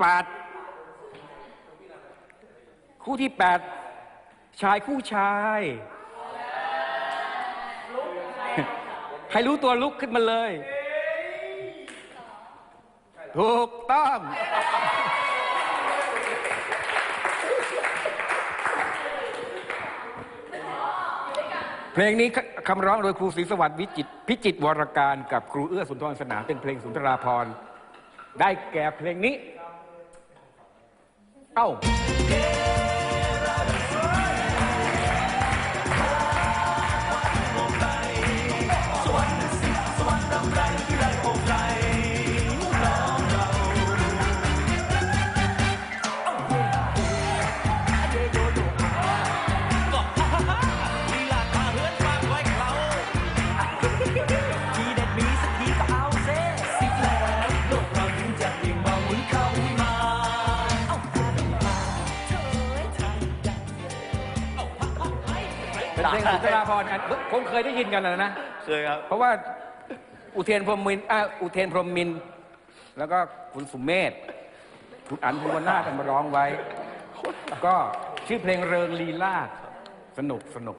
แปดคู่ที่แปดชายคู่ชาย ใครรู้ตัวลุกขึ้นมาเลย ถูกต้อง เพลงนี้คำร้องโดยครูศรีสวัสดิ์วิจิตรพิจิตรวรการกับครูเอื้อสุนทรสนามเป็นเพลงสุนทราพรณ์ได้แก่เพลงนี้ เอ้าลีลาท่าเฮือนฝากไว้เขา เป็นเพลงสุนทราพรณ์อันคงเคยได้ยินกันแล้วนะ เคยครับ เพราะว่าอุเทนพรหมมินทร์อ่าอุเทนพรหมมินทร์แล้วก็คุณสุเมธคุณอันภูวนาถมาร้องไว้ ก็ชื่อเพลงเริงลีลาศสนุกสนุก